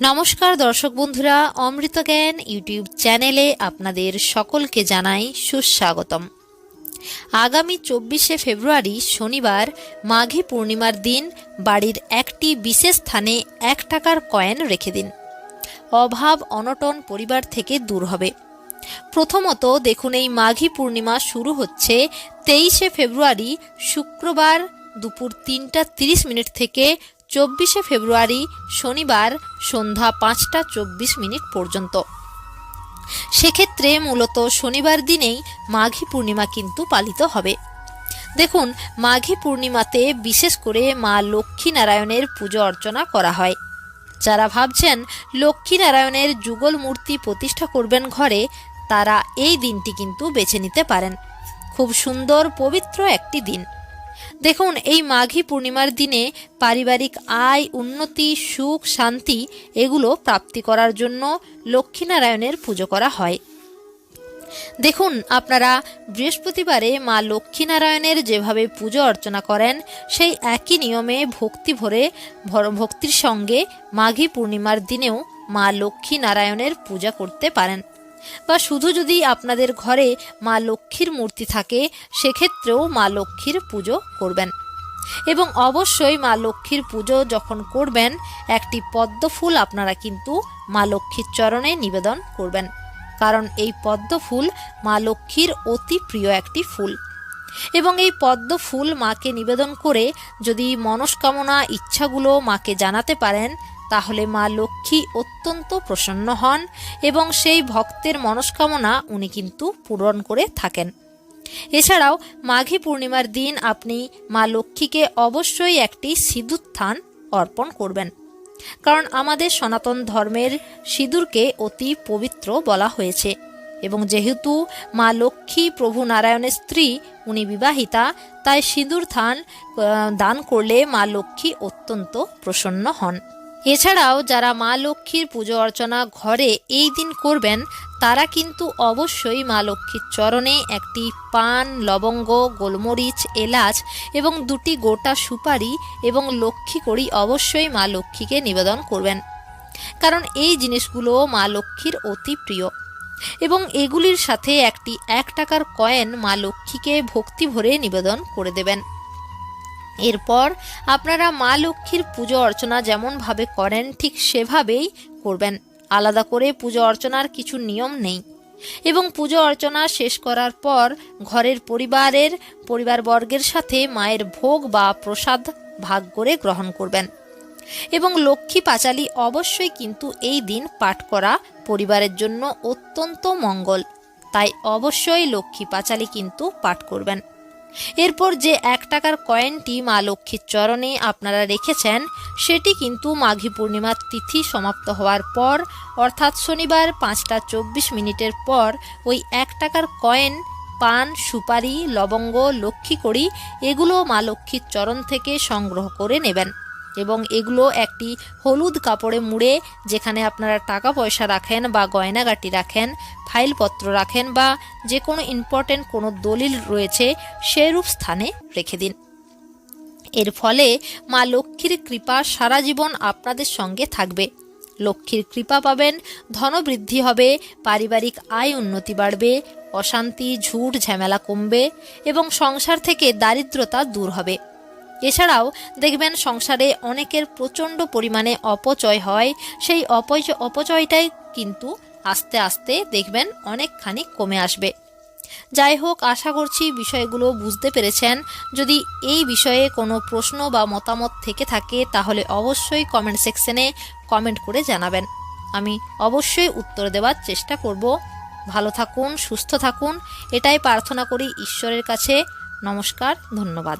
নমস্কার দর্শক বন্ধুরা, অমৃত জ্ঞান ইউটিউব চ্যানেলে আপনাদের সকলকে জানাই সুস্বাগতম। আগামী চব্বিশে ফেব্রুয়ারি শনিবার মাঘী পূর্ণিমার দিন, বাড়ির একটি বিশেষ স্থানে এক টাকার কয়েন রেখে দিন। অভাব, অনটন পরিবার থেকে দূর হবে। প্রথমত দেখুন, এই মাঘী পূর্ণিমা শুরু হচ্ছে তেইশে ফেব্রুয়ারি শুক্রবার দুপুর তিনটা তিরিশ মিনিট থেকে চব্বিশে ফেব্রুয়ারি শনিবার সন্ধ্যা পাঁচটা চব্বিশ মিনিট পর্যন্ত। সেক্ষেত্রে মূলত শনিবার দিনেই মাঘী পূর্ণিমা কিন্তু পালিত হবে। দেখুন, মাঘী পূর্ণিমাতে বিশেষ করে মা লক্ষ্মী নারায়ণের পুজো অর্চনা করা হয়। যারা ভাবছেন লক্ষ্মী নারায়ণের যুগল মূর্তি প্রতিষ্ঠা করবেন ঘরে, তারা এই দিনটি কিন্তু বেছে নিতে পারেন। খুব সুন্দর পবিত্র একটি দিন। দেখুন, এই মাঘী পূর্ণিমার দিনে পারিবারিক আয়, উন্নতি, সুখ, শান্তি, এগুলো প্রাপ্তি করার জন্য লক্ষ্মীনারায়ণের পুজো করা হয়। দেখুন, আপনারা বৃহস্পতিবারে মা লক্ষ্মীনারায়ণের যেভাবে পুজো অর্চনা করেন, সেই একই নিয়মে ভক্তি ভরে ভক্তির সঙ্গে মাঘী পূর্ণিমার দিনেও মা লক্ষ্মী নারায়ণের পূজা করতে পারেন। বা শুধু যদি আপনাদের ঘরে মা লক্ষ্মীর মূর্তি থাকে, সেক্ষেত্রেও মা লক্ষ্মীর পুজো করবেন। এবং অবশ্যই মা লক্ষ্মীর পুজো যখন করবেন, একটি পদ্ম ফুল আপনারা কিন্তু মা লক্ষ্মীর চরণে নিবেদন করবেন। কারণ এই পদ্ম ফুল মা লক্ষ্মীর অতি প্রিয় একটি ফুল। এবং এই পদ্ম ফুল মাকে নিবেদন করে যদি মনস্কামনা, ইচ্ছাগুলো মাকে জানাতে পারেন তাহলে মা লক্ষ্মী অত্যন্ত প্রসন্ন হন এবং সেই ভক্তের মনস্কামনা উনি কিন্তু পূরণ করে থাকেন। এছাড়াও মাঘী পূর্ণিমার দিন আপনি মা লক্ষ্মীকে অবশ্যই একটি সিঁদুর থান অর্পণ করবেন। কারণ আমাদের সনাতন ধর্মের সিঁদুরকে অতি পবিত্র বলা হয়েছে এবং যেহেতু মা লক্ষ্মী প্রভু নারায়ণের স্ত্রী, উনি বিবাহিতা, তাই সিঁদুর থান দান করলে মা লক্ষ্মী অত্যন্ত প্রসন্ন হন। এছাড়াও যারা মা লক্ষ্মীর পুজো অর্চনা ঘরে এই দিন করবেন, তারা কিন্তু অবশ্যই মা লক্ষ্মীর চরণে একটি পান, লবঙ্গ, গোলমরিচ, এলাচ এবং দুটি গোটা সুপারি এবং লক্ষ্মী করি অবশ্যই মা লক্ষ্মীকে নিবেদন করবেন। কারণ এই জিনিসগুলো মা লক্ষ্মীর অতি প্রিয়। এবং এগুলির সাথে একটি এক টাকার কয়েন মা লক্ষ্মীকে ভক্তি ভরে নিবেদন করে দেবেন। এরপর আপনারা মা লক্ষ্মীর পুজো অর্চনা যেমনভাবে করেন, ঠিক সেভাবেই করবেন। আলাদা করে পুজো অর্চনার কিছু নিয়ম নেই। এবং পুজো অর্চনা শেষ করার পর ঘরের পরিবারের পরিবারবর্গের সাথে মায়ের ভোগ বা প্রসাদ ভাগ করে গ্রহণ করবেন। এবং লক্ষ্মী পাঁচালী অবশ্যই কিন্তু এই দিন পাঠ করা পরিবারের জন্য অত্যন্ত মঙ্গল। তাই অবশ্যই লক্ষ্মী পাঁচালী কিন্তু পাঠ করবেন। এরপর যে এক টাকার কয়েনটি মা লক্ষ্মীর চরণে আপনারা রেখেছেন, সেটি কিন্তু মাঘী পূর্ণিমার তিথি সমাপ্ত হওয়ার পর, অর্থাৎ শনিবার পাঁচটা চব্বিশ মিনিটের পর, ওই এক টাকার কয়েন, পান, সুপারি, লবঙ্গ, লক্ষ্মী করি এগুলো মা লক্ষ্মীর চরণ থেকে সংগ্রহ করে নেবেন। এবং এগুলো একটি হলুদ কাপড়ে মুড়ে, যেখানে আপনারা টাকা পয়সা রাখেন বা গয়নাগাটি রাখেন, ফাইলপত্র রাখেন বা যে কোনো ইম্পর্টেন্ট কোনো দলিল রয়েছে সেরূপ স্থানে রেখে দিন। এর ফলে মা লক্ষ্মীর কৃপা সারা জীবন আপনাদের সঙ্গে থাকবে। লক্ষ্মীর কৃপা পাবেন, ধনবৃদ্ধি হবে, পারিবারিক আয় উন্নতি বাড়বে, অশান্তি, ঝুট, ঝামেলা কমবে এবং সংসার থেকে দারিদ্রতা দূর হবে। এছাড়াও দেখবেন সংসারে অনেকের প্রচণ্ড পরিমাণে অপচয় হয়। সেই অপচয় অপচয়টাই কিন্তু আস্তে আস্তে দেখবেন অনেকখানি কমে আসবে। যাই হোক, আশা করছি বিষয়গুলো বুঝতে পেরেছেন। যদি এই বিষয়ে কোনো প্রশ্ন বা মতামত থেকে থাকে, তাহলে অবশ্যই কমেন্ট সেকশনে কমেন্ট করে জানাবেন। আমি অবশ্যই উত্তর দেওয়ার চেষ্টা করব। ভালো থাকুন, সুস্থ থাকুন। এটাই প্রার্থনা করি ঈশ্বরের কাছে। নমস্কার, ধন্যবাদ।